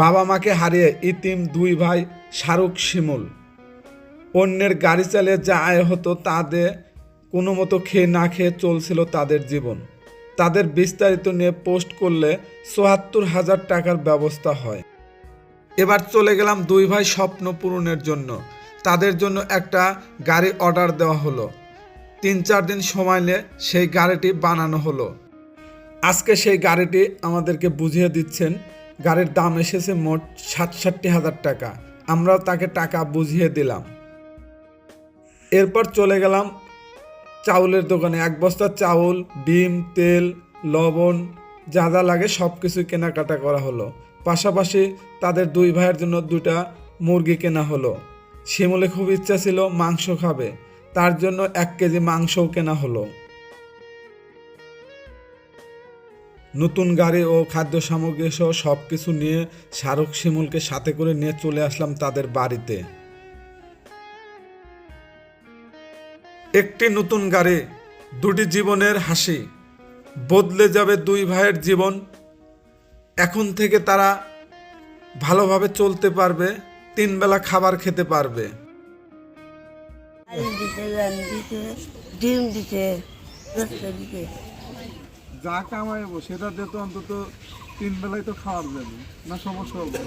বাবা মাকে হারিয়ে ইতিম দুই ভাই শাহরুখ শিমুল। অন্যের গাড়ি চালিয়ে যা আয় হতো তাদের কোনো মতো খেয়ে না খেয়ে চলছিল তাদের জীবন। তাদের বিস্তারিত নিয়ে পোস্ট করলে চুয়াত্তর হাজার টাকার ব্যবস্থা হয়। এবার চলে গেলাম দুই ভাই স্বপ্ন পূরণের জন্য। তাদের জন্য একটা গাড়ি অর্ডার দেওয়া হলো। তিন চার দিন সময় নিয়ে সেই গাড়িটি বানানো হলো। আজকে সেই গাড়িটি আমাদেরকে বুঝিয়ে দিচ্ছেন গাড়ির দাম এসেছে মোট সাতষট্টি হাজার টাকা। আমরাও তাকে টাকা বুঝিয়ে দিলাম। এরপর চলে গেলাম চাউলের দোকানে। এক বস্তা চাউল, ডিম, তেল, লবণ, যা যা লাগে সব কিছু কেনাকাটা করা হলো। পাশাপাশি তাদের দুই ভাইয়ের জন্য দুটা মুরগি কেনা হলো। শিমুলে খুব ইচ্ছা ছিল মাংস খাবে। তার জন্য এক কেজি মাংসও কেনা হলো। নতুন গাড়ি ও খাদ্য সামগ্রী সহ সব কিছু নিয়ে শাহরুখ শিমুলকে সাথে করে নিয়ে চলে আসলাম তাদের বাড়িতে। একটি নতুন গাড়ি, দুটি জীবনের হাসি, বদলে যাবে দুই ভাইয়ের জীবন। এখন থেকে তারা ভালোভাবে চলতে পারবে, তিন বেলা খাবার খেতে পারবে। ডিম দিতে। যা কামাইবো সেটা দিয়ে তো অন্তত তিন বেলায় তো খাওয়ার যাবে। না সমস্যা হবে?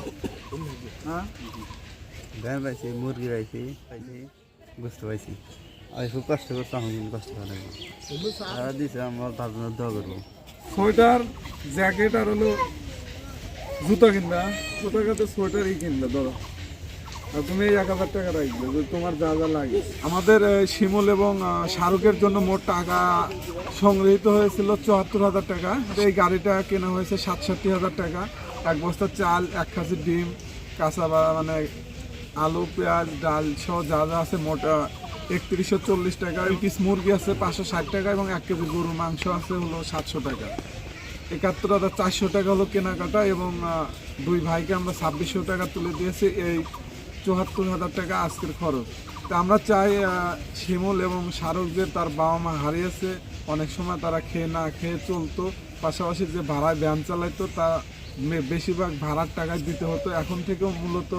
হ্যাঁ? ধান পাইছি মুরগি পাইছি পাইছি বুঝতে পাইছি। আমি খুব কষ্ট করতে আমি কিন্তু কষ্ট করে আর দিছে আমার ভাবনা দোয়া করব। সোয়েটার জ্যাকেট আর হলো জুতা কিনবা জুতা কাছে সোয়েটারই কিনবে ধরো। আর তুমি এক হাজার টাকা রাখবে তোমার যা যা লাগে। আমাদের শিমুল এবং শাহরুখের জন্য মোট টাকা সংগৃহীত হয়েছিল চুয়াত্তর হাজার টাকা। এই গাড়িটা কেনা হয়েছে সাতষট্টি হাজার টাকা। এক বস্তা চাল, এক খাসি ডিম, কাঁচা মানে আলু, পেঁয়াজ, ডাল সহ যা যা আছে মোট একত্রিশশো চল্লিশ টাকা। পিস মুরগি আছে পাঁচশো ষাট টাকা এবং এক কেজি গরুর মাংস আছে হলো সাতশো টাকা। একাত্তর হাজার চারশো টাকা হলো কেনাকাটা এবং দুই ভাইকে আমরা ছাব্বিশশো টাকা তুলে দিয়েছি। এই চুয়াত্তর হাজার টাকা আজকের খরচ। তা আমরা চাই শিমুল এবং শাহরুখদের তার বাবা মা হারিয়েছে। অনেক সময় তারা খেয়ে না খেয়ে চলতো। পাশাপাশি যে ভাড়ায় ব্যায়াম চালাইতো, তা বেশিরভাগ ভাড়ার টাকা দিতে হতো। এখন থেকেও মূলত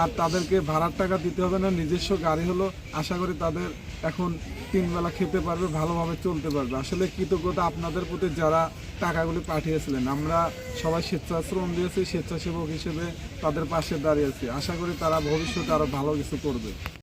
আর তাদেরকে ভাড়ার টাকা দিতে হবে না, নিজস্ব গাড়ি হলো আশা করি তাদের এখন তিনবেলা খেতে পারবে, ভালোভাবে চলতে পারবে। আসলে কৃতজ্ঞতা আপনাদের প্রতি যারা টাকাগুলি পাঠিয়েছিলেন। আমরা সবাই স্বেচ্ছাশ্রম দিয়েছি, স্বেচ্ছাসেবক হিসেবে তাদের পাশে দাঁড়িয়েছি আশা করি তারা ভবিষ্যতে আরও ভালো কিছু করবে।